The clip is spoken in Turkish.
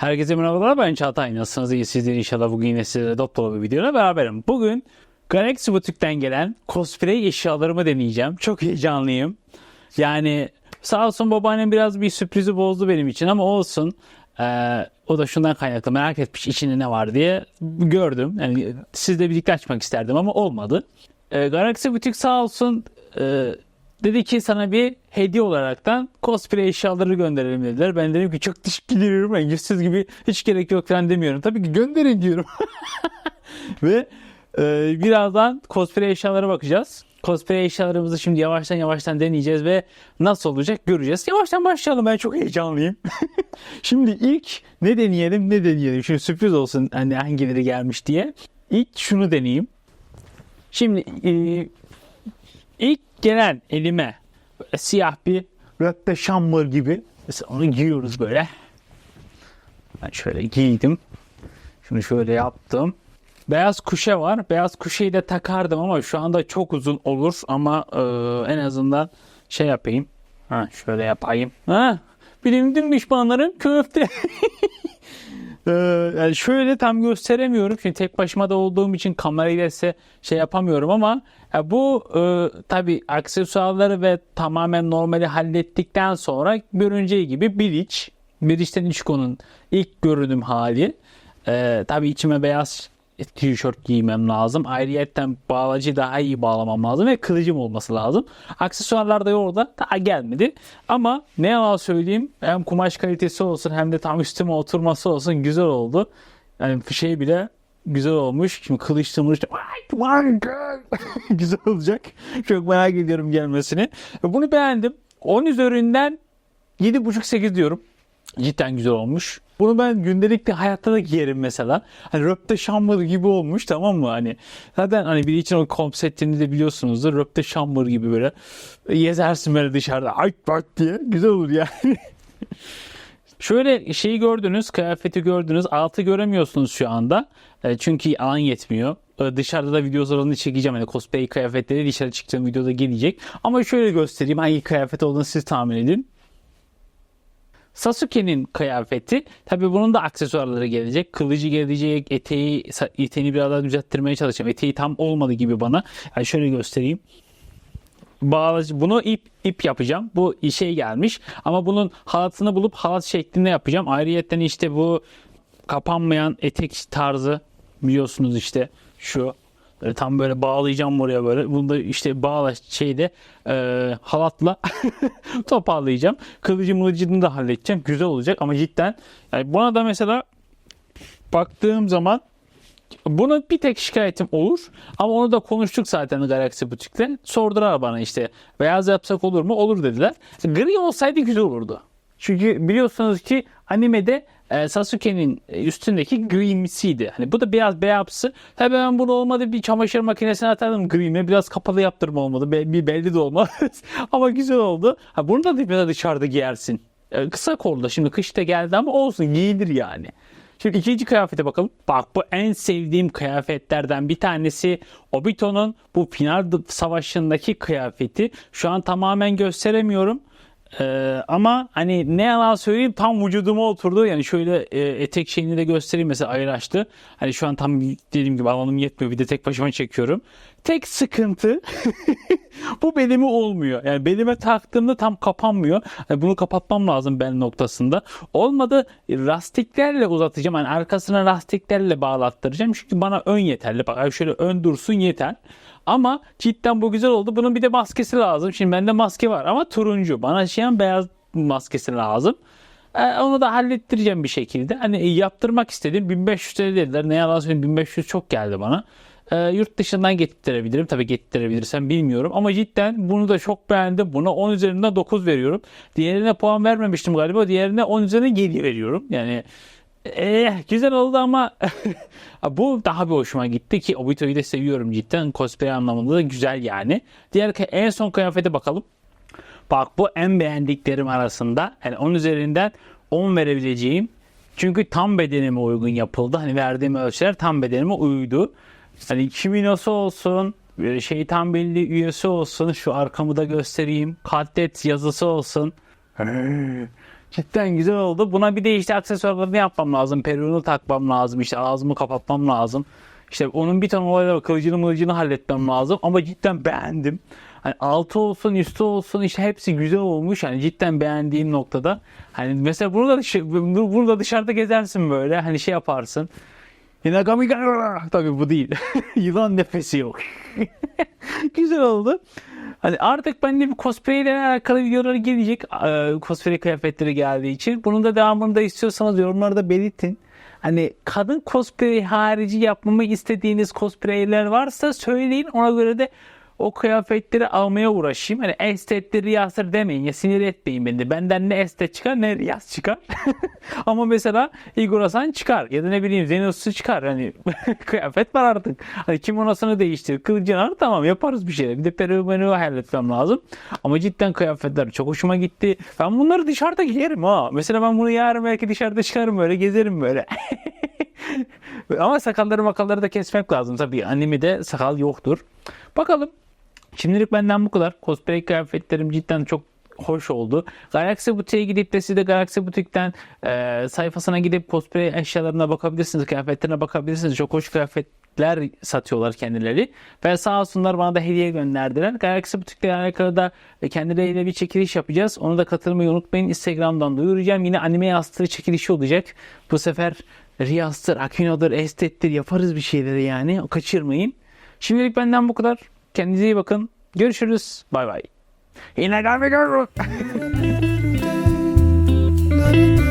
Herkese merhabalar ben Çağatay. Nasılsınız? İyisiniz inşallah. Bugün yine sizlerle dop dolu bir videoyla beraberim. Bugün Galaxy Boutique'den gelen cosplay eşyalarımı deneyeceğim. Çok heyecanlıyım. Yani sağ olsun babaannem biraz bir sürprizi bozdu benim için ama olsun. Ee, o da şundan kaynaklı merak etmiş içinde ne var diye gördüm. Yani sizle birlikte açmak isterdim ama olmadı. Ee, Galaxy Boutique sağ olsun e, dedi ki sana bir hediye olaraktan cosplay eşyaları gönderelim dediler. Ben dedim ki çok teşekkür. Ben yüzsüz gibi hiç gerek yok falan demiyorum. Tabii ki gönderin diyorum. Ve e, birazdan cosplay eşyalara bakacağız. Cosplay eşyalarımızı şimdi yavaştan yavaştan deneyeceğiz ve nasıl olacak göreceğiz. Yavaştan başlayalım ben çok heyecanlıyım. şimdi ilk ne deneyelim ne deneyelim. Şimdi sürpriz olsun hani hangileri gelmiş diye. İlk şunu deneyeyim. Şimdi e, ilk gelen elime böyle siyah bir Rötte şambır gibi. Mesela onu giyiyoruz böyle. Ben şöyle giydim. Şunu şöyle yaptım. Beyaz kuşe var. Beyaz kuşeyi de takardım ama şu anda çok uzun olur ama e, en azından şey yapayım. Ha şöyle yapayım. Ha bilimdim düşmanlarım köfte. Ee, yani şöyle tam gösteremiyorum. Şimdi tek başıma da olduğum için kamerayla size şey yapamıyorum ama ya bu e, tabi aksesuarları ve tamamen normali hallettikten sonra görüneceği gibi Bleach. Bleach'ten Ichigo'nun ilk görünüm hali. Ee, tabi içime beyaz tişört giymem lazım. Ayrıyetten bağlacı daha iyi bağlamam lazım ve kılıcım olması lazım. Aksesuarlar da orada daha gelmedi. Ama ne yalan söyleyeyim hem kumaş kalitesi olsun hem de tam üstüme oturması olsun güzel oldu. Yani şey bile güzel olmuş. Şimdi kılıç tımırış güzel olacak. Çok merak ediyorum gelmesini. Bunu beğendim. 10 üzerinden 7.5-8 diyorum. Cidden güzel olmuş. Bunu ben gündelikte hayatta da giyerim mesela. Hani röpte şambır gibi olmuş tamam mı? Hani zaten hani biri için o konseptini de biliyorsunuzdur. Röpte şambır gibi böyle gezersin böyle dışarıda. Ay bak diye. Güzel olur yani. Şöyle şeyi gördünüz, kıyafeti gördünüz. Altı göremiyorsunuz şu anda. E, çünkü alan yetmiyor. E, Dışarıda da videolarını çekeceğim. Yani cosplay kıyafetleri dışarı çıktığım videoda gelecek. Ama şöyle göstereyim hangi kıyafet olduğunu siz tahmin edin. Sasuke'nin kıyafeti tabi bunun da aksesuarları gelecek. Kılıcı gelecek. Eteği, eteğini biraz daha düzelttirmeye çalışacağım. Eteği tam olmadı gibi bana. Yani şöyle göstereyim. Bağlacı, bunu ip ip yapacağım. Bu işe gelmiş. Ama bunun halatını bulup halat şeklinde yapacağım. Ayrıyetten işte bu kapanmayan etek tarzı biliyorsunuz işte şu Böyle tam böyle bağlayacağım buraya böyle. Bunu da işte bağla şeyde e, halatla toparlayacağım. Kılıcı mılıcını da halledeceğim. Güzel olacak ama cidden yani buna da mesela baktığım zaman Buna bir tek şikayetim olur. Ama onu da konuştuk zaten Galaxy Boutique'de. Sordular bana işte beyaz yapsak olur mu? Olur dediler. Gri olsaydı güzel olurdu. Çünkü biliyorsunuz ki animede e, Sasuke'nin üstündeki grimsiydi. Hani bu da biraz beyazsı. Tabii ben bunu olmadı bir çamaşır makinesine atardım grimi. Biraz kapalı yaptırma olmadı. Be- bir belli de olmaz. ama güzel oldu. Ha, bunu da biraz dışarıda giyersin. E, kısa kolda şimdi kışta geldi ama olsun giyilir yani. Şimdi ikinci kıyafete bakalım. Bak bu en sevdiğim kıyafetlerden bir tanesi Obito'nun bu final savaşındaki kıyafeti. Şu an tamamen gösteremiyorum. Ee, ama hani ne yalan söyleyeyim tam vücuduma oturdu. Yani şöyle e, etek şeyini de göstereyim mesela ayır açtı. Hani şu an tam dediğim gibi alanım yetmiyor. Bir de tek başıma çekiyorum. Tek sıkıntı bu belime olmuyor. Yani belime taktığımda tam kapanmıyor. Yani bunu kapatmam lazım bel noktasında. Olmadı lastiklerle uzatacağım. Yani arkasına lastiklerle bağlattıracağım. Çünkü bana ön yeterli. Bak şöyle ön dursun yeter. Ama cidden bu güzel oldu. Bunun bir de maskesi lazım. Şimdi bende maske var ama turuncu. Bana şey beyaz maskesi lazım. Ee, onu da hallettireceğim bir şekilde. Hani yaptırmak istedim. 1500 TL dediler. Ne yalan söyleyeyim 1500 çok geldi bana. Ee, yurt dışından getirebilirim. Tabii getirebilirsem bilmiyorum. Ama cidden bunu da çok beğendim. Buna 10 üzerinden 9 veriyorum. Diğerine puan vermemiştim galiba. Diğerine 10 üzerinden 7 veriyorum. Yani eh, güzel oldu ama bu daha bir hoşuma gitti ki Obito'yu da seviyorum cidden. Cosplay anlamında da güzel yani. Diğer en son kıyafete bakalım. Bak bu en beğendiklerim arasında. Yani 10 üzerinden 10 verebileceğim. Çünkü tam bedenime uygun yapıldı. Hani verdiğim ölçüler tam bedenime uydu. Hani kiminosu olsun, böyle şeytan belli üyesi olsun. Şu arkamı da göstereyim. Katlet yazısı olsun. Cidden güzel oldu. Buna bir de işte aksesuarlarını yapmam lazım. Peruğunu takmam lazım. işte ağzımı kapatmam lazım. İşte onun bir tane olayları var. Kılıcını mılıcını halletmem lazım. Ama cidden beğendim. Hani altı olsun üstü olsun işte hepsi güzel olmuş. Hani cidden beğendiğim noktada. Hani mesela burada dışı, burada dışarıda gezersin böyle. Hani şey yaparsın. Hinagami ga- Tabii bu değil. Yılan nefesi yok. Güzel oldu. Hani artık bende bir cosplay ile alakalı videoları gelecek. Ee, Cosplay kıyafetleri geldiği için. Bunun da devamını da istiyorsanız yorumlarda belirtin. Hani kadın cosplay harici yapmamı istediğiniz cosplayler varsa söyleyin. Ona göre de o kıyafetleri almaya uğraşayım. Hani estetli riyazdır demeyin ya sinir etmeyin beni. de. Benden ne estet çıkar ne riyaz çıkar. Ama mesela Igor Hasan çıkar ya da ne bileyim Zenos'u çıkar. Hani kıyafet var artık. Hani kimonasını değiştir. Kılıcını tamam yaparız bir şeyler. Bir de peruğu meruğu halletmem lazım. Ama cidden kıyafetler çok hoşuma gitti. Ben bunları dışarıda giyerim ha. Mesela ben bunu yarın belki dışarıda çıkarım böyle gezerim böyle. Ama sakalları makalları da kesmek lazım. Tabii animede sakal yoktur. Bakalım. Şimdilik benden bu kadar. Cosplay kıyafetlerim cidden çok hoş oldu. Galaxy Butik'e gidip de siz de Galaxy Butik'ten e, sayfasına gidip cosplay eşyalarına bakabilirsiniz. Kıyafetlerine bakabilirsiniz. Çok hoş kıyafetler satıyorlar kendileri. Ve sağ olsunlar bana da hediye gönderdiler. Galaxy Butik'le alakalı da kendileriyle bir çekiliş yapacağız. Onu da katılmayı unutmayın. Instagram'dan duyuracağım. Yine anime yastığı çekilişi olacak. Bu sefer Riyaz'dır, Akino'dur, Estet'tir yaparız bir şeyleri yani. Kaçırmayın. Şimdilik benden bu kadar. Kendinize iyi bakın. Görüşürüz. Bay bay. Yine görürüz. Naruto